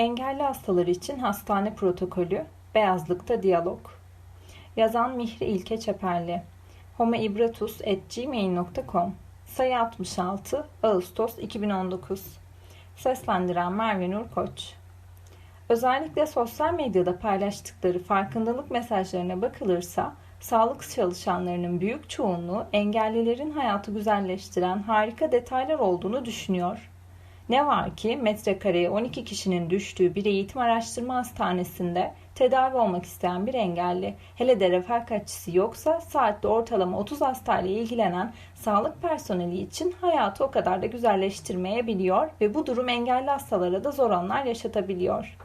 Engelli hastalar için hastane protokolü, beyazlıkta diyalog. Yazan Mihri İlke Çeperli. homaibratus.gmail.com Sayı 66 Ağustos 2019 Seslendiren Merve Nur Koç Özellikle sosyal medyada paylaştıkları farkındalık mesajlarına bakılırsa sağlık çalışanlarının büyük çoğunluğu engellilerin hayatı güzelleştiren harika detaylar olduğunu düşünüyor. Ne var ki metrekareye 12 kişinin düştüğü bir eğitim araştırma hastanesinde tedavi olmak isteyen bir engelli, hele de refakatçisi yoksa saatte ortalama 30 hastayla ilgilenen sağlık personeli için hayatı o kadar da güzelleştirmeyebiliyor ve bu durum engelli hastalara da zor anlar yaşatabiliyor.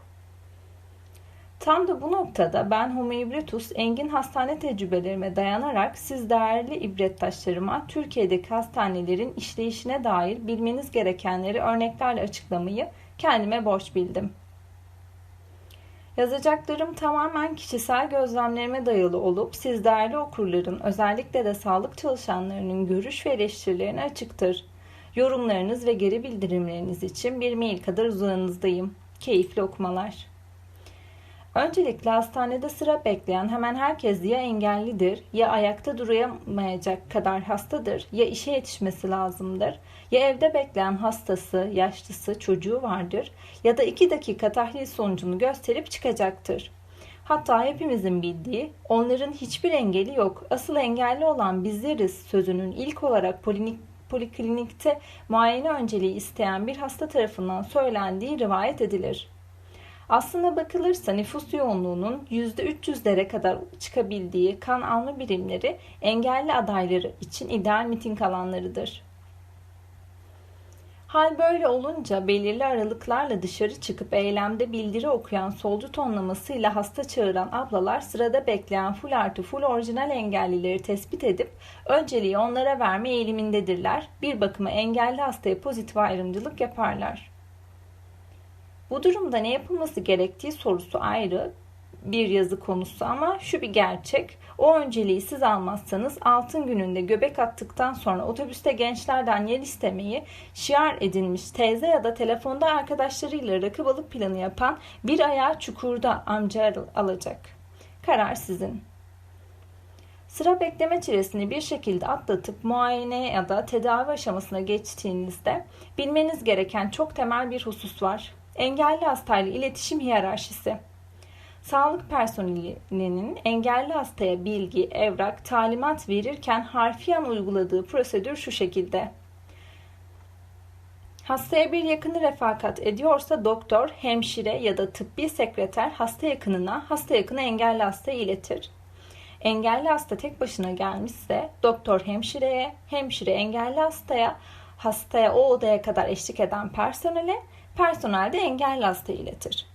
Tam da bu noktada ben Homo Ibretus engin hastane tecrübelerime dayanarak siz değerli ibrettaşlarıma Türkiye'deki hastanelerin işleyişine dair bilmeniz gerekenleri örneklerle açıklamayı kendime borç bildim. Yazacaklarım tamamen kişisel gözlemlerime dayalı olup siz değerli okurların özellikle de sağlık çalışanlarının görüş ve eleştirilerine açıktır. Yorumlarınız ve geri bildirimleriniz için bir mail kadar uzağınızdayım. Keyifli okumalar. Öncelikle hastanede sıra bekleyen hemen herkes ya engellidir, ya ayakta duramayacak kadar hastadır, ya işe yetişmesi lazımdır, ya evde bekleyen hastası, yaşlısı, çocuğu vardır ya da iki dakika tahlil sonucunu gösterip çıkacaktır. Hatta hepimizin bildiği onların hiçbir engeli yok. Asıl engelli olan bizleriz sözünün ilk olarak polinik poliklinikte muayene önceliği isteyen bir hasta tarafından söylendiği rivayet edilir. Aslına bakılırsa nüfus yoğunluğunun %300'lere kadar çıkabildiği kan alma birimleri engelli adayları için ideal miting alanlarıdır. Hal böyle olunca belirli aralıklarla dışarı çıkıp eylemde bildiri okuyan solcu tonlamasıyla hasta çağıran ablalar sırada bekleyen full artı full orijinal engellileri tespit edip önceliği onlara verme eğilimindedirler. Bir bakıma engelli hastaya pozitif ayrımcılık yaparlar. Bu durumda ne yapılması gerektiği sorusu ayrı bir yazı konusu ama şu bir gerçek. O önceliği siz almazsanız altın gününde göbek attıktan sonra otobüste gençlerden yer istemeyi şiar edinmiş teyze ya da telefonda arkadaşlarıyla rakı balık planı yapan bir ayağı çukurda amca alacak. Karar sizin. Sıra bekleme çilesini bir şekilde atlatıp muayene ya da tedavi aşamasına geçtiğinizde bilmeniz gereken çok temel bir husus var. Engelli hastayla iletişim hiyerarşisi. Sağlık personelinin engelli hastaya bilgi, evrak, talimat verirken harfiyen uyguladığı prosedür şu şekilde. Hastaya bir yakını refakat ediyorsa doktor, hemşire ya da tıbbi sekreter hasta yakınına, hasta yakını engelli hastaya iletir. Engelli hasta tek başına gelmişse doktor hemşireye, hemşire engelli hastaya, hastaya o odaya kadar eşlik eden personele, personel de engelli hasta iletir.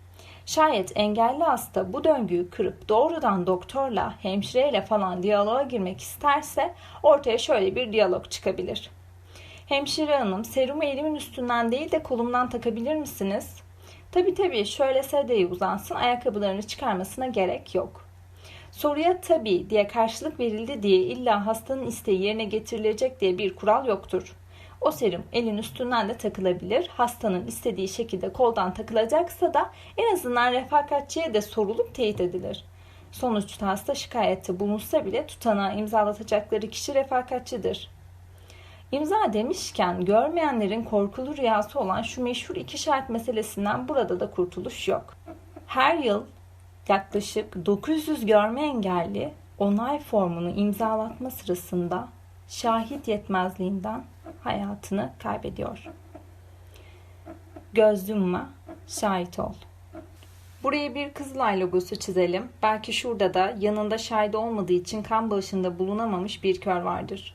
Şayet engelli hasta bu döngüyü kırıp doğrudan doktorla, hemşireyle falan diyaloğa girmek isterse ortaya şöyle bir diyalog çıkabilir. Hemşire hanım serumu elimin üstünden değil de kolumdan takabilir misiniz? Tabi tabi şöyle sedeyi uzansın ayakkabılarını çıkarmasına gerek yok. Soruya tabi diye karşılık verildi diye illa hastanın isteği yerine getirilecek diye bir kural yoktur. O serum elin üstünden de takılabilir. Hastanın istediği şekilde koldan takılacaksa da en azından refakatçiye de sorulup teyit edilir. Sonuçta hasta şikayette bulunsa bile tutanağı imzalatacakları kişi refakatçidir. İmza demişken görmeyenlerin korkulu rüyası olan şu meşhur iki şart meselesinden burada da kurtuluş yok. Her yıl yaklaşık 900 görme engelli onay formunu imzalatma sırasında şahit yetmezliğinden hayatını kaybediyor. Göz yumma, şahit ol. Buraya bir Kızılay logosu çizelim. Belki şurada da yanında şahit olmadığı için kan bağışında bulunamamış bir kör vardır.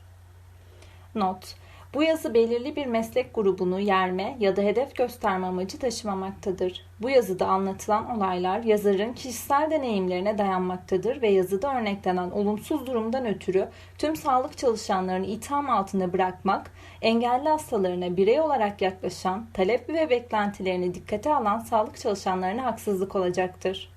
Not bu yazı belirli bir meslek grubunu yerme ya da hedef gösterme amacı taşımamaktadır. Bu yazıda anlatılan olaylar yazarın kişisel deneyimlerine dayanmaktadır ve yazıda örneklenen olumsuz durumdan ötürü tüm sağlık çalışanlarını itham altında bırakmak, engelli hastalarına birey olarak yaklaşan, talep ve beklentilerini dikkate alan sağlık çalışanlarına haksızlık olacaktır.